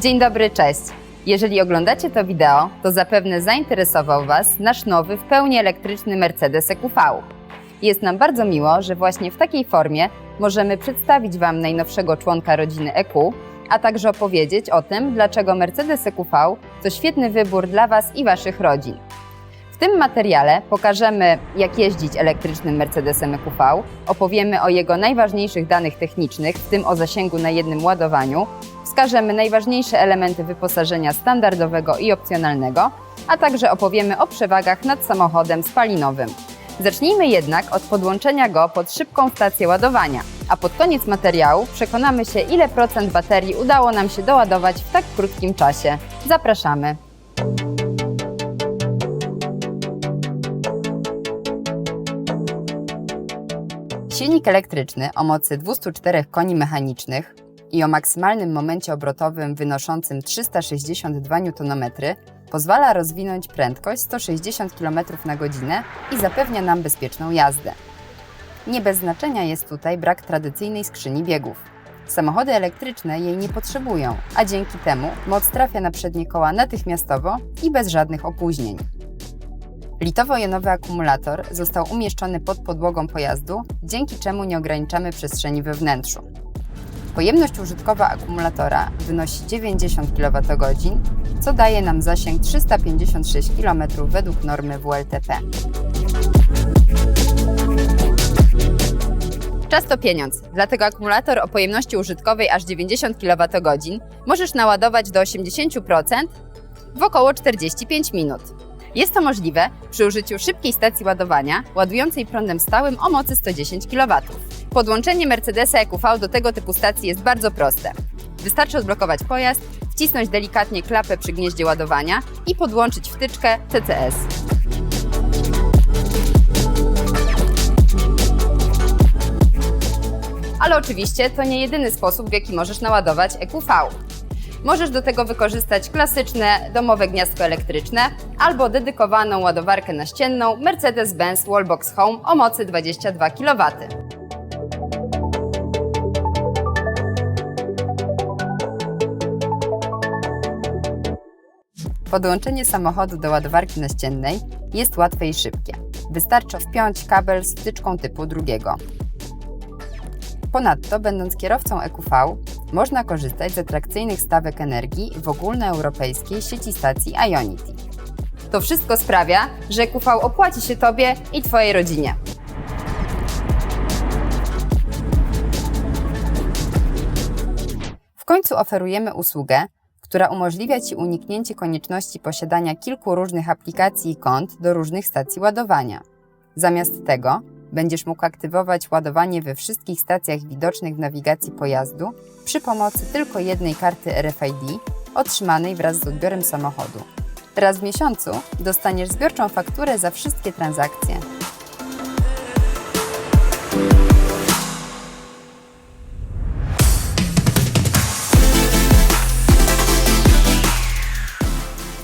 Dzień dobry, cześć. Jeżeli oglądacie to wideo, to zapewne zainteresował Was nasz nowy, w pełni elektryczny Mercedes EQV. Jest nam bardzo miło, że właśnie w takiej formie możemy przedstawić Wam najnowszego członka rodziny EQ, a także opowiedzieć o tym, dlaczego Mercedes EQV to świetny wybór dla Was i Waszych rodzin. Tym materiale pokażemy, jak jeździć elektrycznym Mercedesem EQV, opowiemy o jego najważniejszych danych technicznych, w tym o zasięgu na jednym ładowaniu, wskażemy najważniejsze elementy wyposażenia standardowego i opcjonalnego, a także opowiemy o przewagach nad samochodem spalinowym. Zacznijmy jednak od podłączenia go pod szybką stację ładowania, a pod koniec materiału przekonamy się, ile procent baterii udało nam się doładować w tak krótkim czasie. Zapraszamy! Silnik elektryczny o mocy 204 koni mechanicznych i o maksymalnym momencie obrotowym wynoszącym 362 Nm pozwala rozwinąć prędkość 160 km na godzinę i zapewnia nam bezpieczną jazdę. Nie bez znaczenia jest tutaj brak tradycyjnej skrzyni biegów. Samochody elektryczne jej nie potrzebują, a dzięki temu moc trafia na przednie koła natychmiastowo i bez żadnych opóźnień. Litowo-jonowy akumulator został umieszczony pod podłogą pojazdu, dzięki czemu nie ograniczamy przestrzeni we wnętrzu. Pojemność użytkowa akumulatora wynosi 90 kWh, co daje nam zasięg 356 km według normy WLTP. Czas to pieniądz, dlatego akumulator o pojemności użytkowej aż 90 kWh możesz naładować do 80% w około 45 minut. Jest to możliwe przy użyciu szybkiej stacji ładowania, ładującej prądem stałym o mocy 110 kW. Podłączenie Mercedesa EQV do tego typu stacji jest bardzo proste. Wystarczy odblokować pojazd, wcisnąć delikatnie klapę przy gnieździe ładowania i podłączyć wtyczkę TCS. Ale oczywiście to nie jedyny sposób, w jaki możesz naładować EQV. Możesz do tego wykorzystać klasyczne domowe gniazdko elektryczne albo dedykowaną ładowarkę naścienną Mercedes-Benz Wallbox Home o mocy 22 kW. Podłączenie samochodu do ładowarki naściennej jest łatwe i szybkie. Wystarczy wpiąć kabel z wtyczką typu drugiego. Ponadto, będąc kierowcą EQV, można korzystać z atrakcyjnych stawek energii w ogólnoeuropejskiej sieci stacji Ionity. To wszystko sprawia, że EQV opłaci się Tobie i Twojej rodzinie. W końcu oferujemy usługę, która umożliwia Ci uniknięcie konieczności posiadania kilku różnych aplikacji i kont do różnych stacji ładowania. Zamiast tego będziesz mógł aktywować ładowanie we wszystkich stacjach widocznych w nawigacji pojazdu przy pomocy tylko jednej karty RFID otrzymanej wraz z odbiorem samochodu. Raz w miesiącu dostaniesz zbiorczą fakturę za wszystkie transakcje.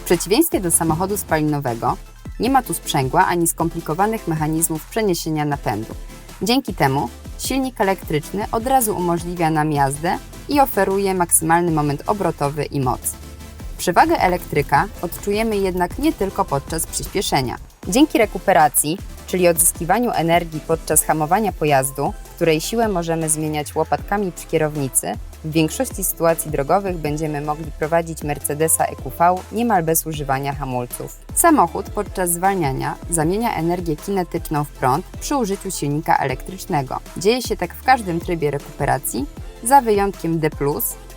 W przeciwieństwie do samochodu spalinowego, nie ma tu sprzęgła ani skomplikowanych mechanizmów przeniesienia napędu. Dzięki temu silnik elektryczny od razu umożliwia nam jazdę i oferuje maksymalny moment obrotowy i moc. Przewagę elektryka odczujemy jednak nie tylko podczas przyspieszenia. Dzięki rekuperacji, czyli odzyskiwaniu energii podczas hamowania pojazdu, której siłę możemy zmieniać łopatkami przy kierownicy, w większości sytuacji drogowych będziemy mogli prowadzić Mercedesa EQV niemal bez używania hamulców. Samochód podczas zwalniania zamienia energię kinetyczną w prąd przy użyciu silnika elektrycznego. Dzieje się tak w każdym trybie rekuperacji, za wyjątkiem D+,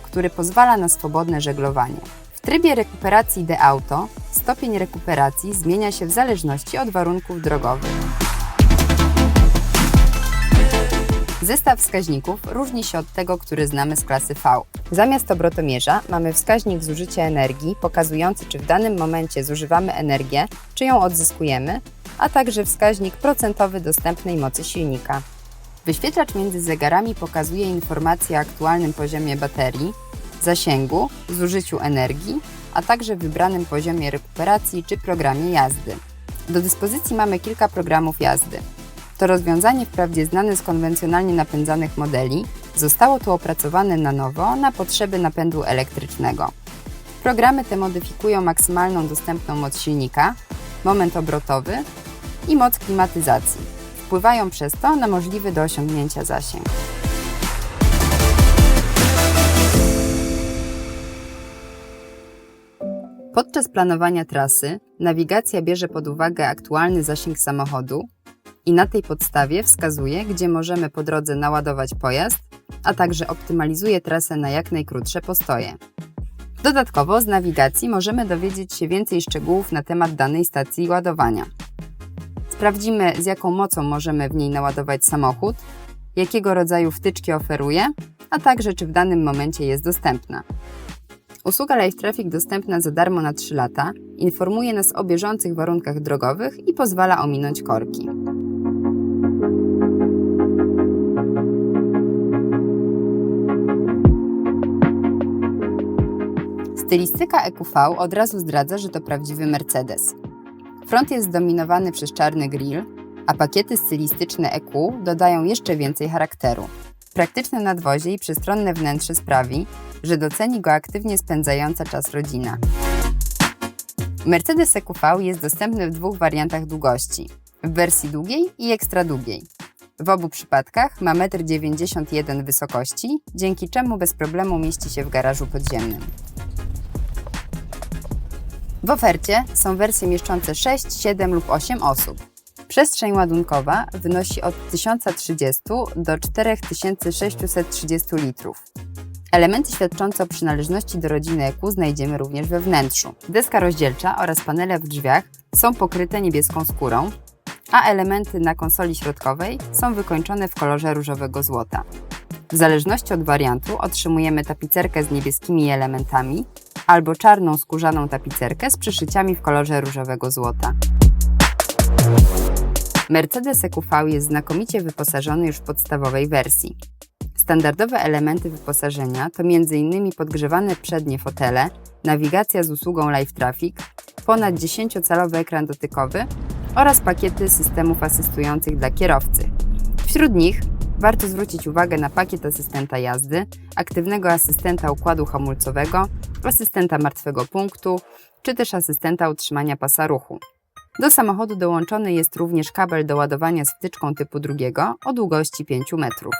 który pozwala na swobodne żeglowanie. W trybie rekuperacji D-Auto stopień rekuperacji zmienia się w zależności od warunków drogowych. Zestaw wskaźników różni się od tego, który znamy z klasy V. Zamiast obrotomierza mamy wskaźnik zużycia energii, pokazujący, czy w danym momencie zużywamy energię, czy ją odzyskujemy, a także wskaźnik procentowy dostępnej mocy silnika. Wyświetlacz między zegarami pokazuje informacje o aktualnym poziomie baterii, zasięgu, zużyciu energii, a także wybranym poziomie rekuperacji czy programie jazdy. Do dyspozycji mamy kilka programów jazdy. To rozwiązanie wprawdzie znane z konwencjonalnie napędzanych modeli, zostało tu opracowane na nowo na potrzeby napędu elektrycznego. Programy te modyfikują maksymalną dostępną moc silnika, moment obrotowy i moc klimatyzacji. Wpływają przez to na możliwy do osiągnięcia zasięg. Podczas planowania trasy nawigacja bierze pod uwagę aktualny zasięg samochodu i na tej podstawie wskazuje, gdzie możemy po drodze naładować pojazd, a także optymalizuje trasę na jak najkrótsze postoje. Dodatkowo z nawigacji możemy dowiedzieć się więcej szczegółów na temat danej stacji ładowania. Sprawdzimy, z jaką mocą możemy w niej naładować samochód, jakiego rodzaju wtyczki oferuje, a także czy w danym momencie jest dostępna. Usługa Live Traffic dostępna za darmo na 3 lata informuje nas o bieżących warunkach drogowych i pozwala ominąć korki. Stylistyka EQV od razu zdradza, że to prawdziwy Mercedes. Front jest zdominowany przez czarny grill, a pakiety stylistyczne EQ dodają jeszcze więcej charakteru. Praktyczne nadwozie i przestronne wnętrze sprawi, że doceni go aktywnie spędzająca czas rodzina. Mercedes EQV jest dostępny w dwóch wariantach długości w wersji długiej i ekstra długiej. W obu przypadkach ma 1,91 m wysokości, dzięki czemu bez problemu mieści się w garażu podziemnym. W ofercie są wersje mieszczące 6, 7 lub 8 osób. Przestrzeń ładunkowa wynosi od 1030 do 4630 litrów. Elementy świadczące o przynależności do rodziny EQ znajdziemy również we wnętrzu. Deska rozdzielcza oraz panele w drzwiach są pokryte niebieską skórą, a elementy na konsoli środkowej są wykończone w kolorze różowego złota. W zależności od wariantu otrzymujemy tapicerkę z niebieskimi elementami albo czarną skórzaną tapicerkę z przyszyciami w kolorze różowego złota. Mercedes EQV jest znakomicie wyposażony już w podstawowej wersji. Standardowe elementy wyposażenia to m.in. podgrzewane przednie fotele, nawigacja z usługą Live Traffic, ponad 10-calowy ekran dotykowy oraz pakiety systemów asystujących dla kierowcy. Wśród nich warto zwrócić uwagę na pakiet asystenta jazdy, aktywnego asystenta układu hamulcowego, asystenta martwego punktu, czy też asystenta utrzymania pasa ruchu. Do samochodu dołączony jest również kabel do ładowania z wtyczką typu drugiego o długości 5 metrów.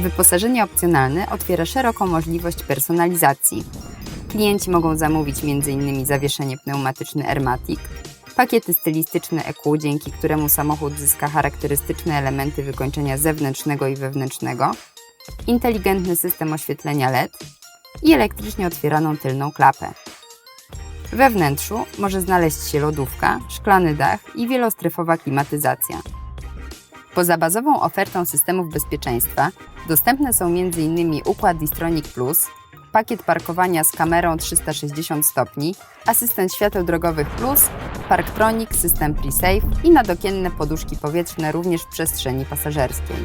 Wyposażenie opcjonalne otwiera szeroką możliwość personalizacji. Klienci mogą zamówić m.in. zawieszenie pneumatyczne Airmatic, pakiety stylistyczne EQ, dzięki któremu samochód zyska charakterystyczne elementy wykończenia zewnętrznego i wewnętrznego, inteligentny system oświetlenia LED i elektrycznie otwieraną tylną klapę. We wnętrzu może znaleźć się lodówka, szklany dach i wielostrefowa klimatyzacja. Poza bazową ofertą systemów bezpieczeństwa dostępne są m.in. układ Distronic Plus, pakiet parkowania z kamerą 360 stopni, asystent świateł drogowych Plus, Parktronic, system PreSafe i nadokienne poduszki powietrzne również w przestrzeni pasażerskiej.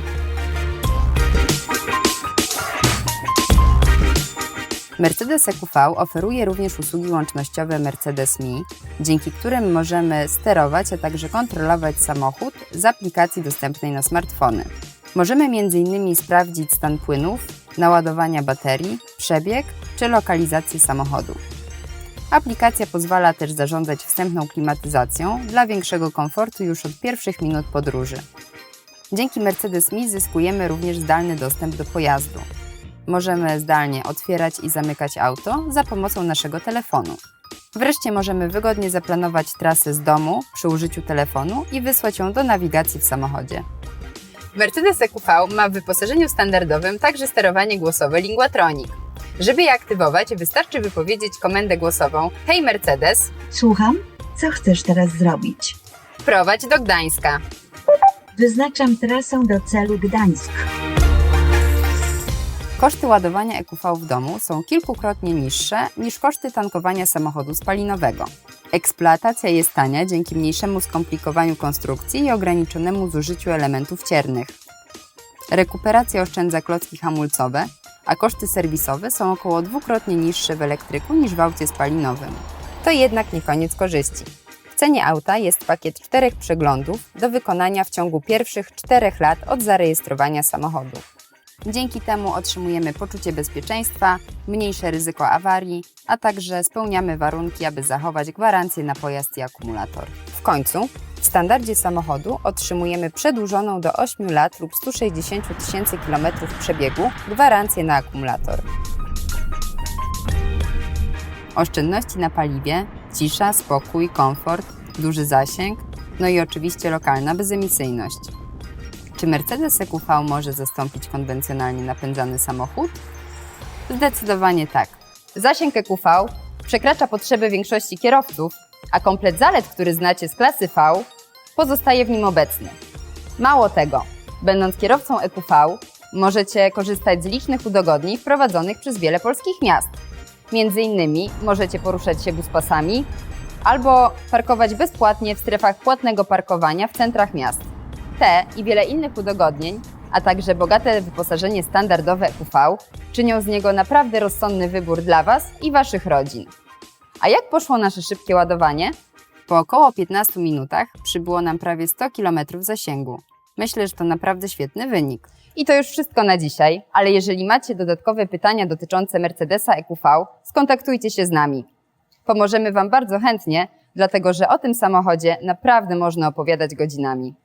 Mercedes EQV oferuje również usługi łącznościowe Mercedes Me, dzięki którym możemy sterować, a także kontrolować samochód z aplikacji dostępnej na smartfony. Możemy m.in. sprawdzić stan płynów, naładowania baterii, przebieg czy lokalizację samochodu. Aplikacja pozwala też zarządzać wstępną klimatyzacją dla większego komfortu już od pierwszych minut podróży. Dzięki Mercedes Me zyskujemy również zdalny dostęp do pojazdu. Możemy zdalnie otwierać i zamykać auto za pomocą naszego telefonu. Wreszcie możemy wygodnie zaplanować trasę z domu przy użyciu telefonu i wysłać ją do nawigacji w samochodzie. Mercedes EQV ma w wyposażeniu standardowym także sterowanie głosowe Linguatronic. Żeby je aktywować, wystarczy wypowiedzieć komendę głosową Hej Mercedes, Słucham, co chcesz teraz zrobić? prowadź do Gdańska. Wyznaczam trasę do celu Gdańsk. Koszty ładowania EQV w domu są kilkukrotnie niższe niż koszty tankowania samochodu spalinowego. Eksploatacja jest tania dzięki mniejszemu skomplikowaniu konstrukcji i ograniczonemu zużyciu elementów ciernych. Rekuperacja oszczędza klocki hamulcowe, a koszty serwisowe są około dwukrotnie niższe w elektryku niż w aucie spalinowym. To jednak nie koniec korzyści. W cenie auta jest pakiet czterech przeglądów do wykonania w ciągu pierwszych czterech lat od zarejestrowania samochodu. Dzięki temu otrzymujemy poczucie bezpieczeństwa, mniejsze ryzyko awarii, a także spełniamy warunki, aby zachować gwarancję na pojazd i akumulator. W końcu, w standardzie samochodu otrzymujemy przedłużoną do 8 lat lub 160 000 tysięcy kilometrów przebiegu gwarancję na akumulator. Oszczędności na paliwie, cisza, spokój, komfort, duży zasięg, no i oczywiście lokalna bezemisyjność. Czy Mercedes EQV może zastąpić konwencjonalnie napędzany samochód? Zdecydowanie tak. Zasięg EQV przekracza potrzeby większości kierowców, a komplet zalet, który znacie z klasy V, pozostaje w nim obecny. Mało tego, będąc kierowcą EQV, możecie korzystać z licznych udogodnień wprowadzonych przez wiele polskich miast. Między innymi możecie poruszać się buspasami albo parkować bezpłatnie w strefach płatnego parkowania w centrach miast. Te i wiele innych udogodnień, a także bogate wyposażenie standardowe EQV czynią z niego naprawdę rozsądny wybór dla Was i Waszych rodzin. A jak poszło nasze szybkie ładowanie? Po około 15 minutach przybyło nam prawie 100 km zasięgu. Myślę, że to naprawdę świetny wynik. I to już wszystko na dzisiaj, ale jeżeli macie dodatkowe pytania dotyczące Mercedesa EQV, skontaktujcie się z nami. Pomożemy Wam bardzo chętnie, dlatego że o tym samochodzie naprawdę można opowiadać godzinami.